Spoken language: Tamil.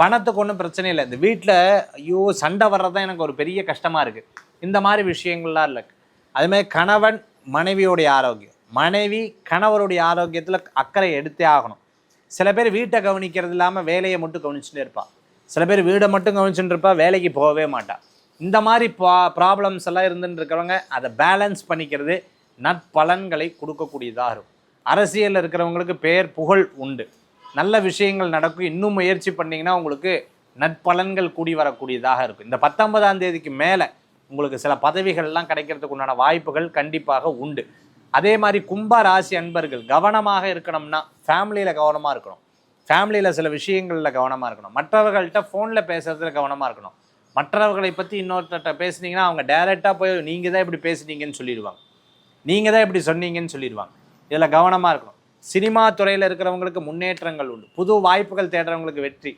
பணத்துக்கு ஒன்றும் பிரச்சனை இல்லை. இந்த வீட்டில் ஐயோ சண்டை வர்றது தான் எனக்கு ஒரு பெரிய கஷ்டமாக இருக்குது இந்த மாதிரி விஷயங்கள்லாம் இல்லை. அதுமாதிரி கணவன் மனைவியோடைய ஆரோக்கியம். மனைவி கணவருடைய ஆரோக்கியத்தில் அக்கறை எடுத்தே ஆகணும். சில பேர் வீட்டை கவனிக்கிறது இல்லாமல் வேலையை மட்டும் கவனிச்சுட்டே இருப்பாள் சில பேர் வீடை மட்டும் கவனிச்சுட்டு இருப்பா வேலைக்கு போகவே மாட்டாள் இந்த மாதிரி பா ப்ராப்ளம்ஸ் எல்லாம் இருந்துட்டு இருக்கிறவங்க அதை பேலன்ஸ் பண்ணிக்கிறது நற்பலன்களை கொடுக்கக்கூடியதாக இருக்கும். அரசியலில் இருக்கிறவங்களுக்கு பேர் புகழ் உண்டு. நல்ல விஷயங்கள் நடக்கும். இன்னும் முயற்சி பண்ணிங்கன்னா உங்களுக்கு நற்பலன்கள் கூடி வரக்கூடியதாக இருக்கும். இந்த பத்தொன்பதாம் தேதிக்கு மேலே உங்களுக்கு சில பதவிகள்லாம் கிடைக்கிறதுக்கு உண்டான வாய்ப்புகள் கண்டிப்பாக உண்டு. அதே மாதிரி கும்ப ராசி அன்பர்கள் கவனமாக இருக்கணும்னா ஃபேமிலியில் கவனமாக இருக்கணும். ஃபேமிலியில் சில விஷயங்களில் கவனமாக இருக்கணும். மற்றவர்கள்ட்ட ஃபோனில் பேசுகிறதுல கவனமாக இருக்கணும். மற்றவர்களை பற்றி இன்னொருத்தர்கிட்ட பேசுனீங்கன்னா அவங்க டைரெக்டாக போய் நீங்கள் தான் இப்படி பேசுனீங்கன்னு சொல்லிடுவாங்க. நீங்கள் தான் இப்படி சொன்னீங்கன்னு சொல்லிடுவாங்க. இதில் கவனமாக இருக்கணும். சினிமா துறையில் இருக்கிறவங்களுக்கு முன்னேற்றங்கள் உண்டு. புது வாய்ப்புகள் தேடுறவங்களுக்கு வெற்றி.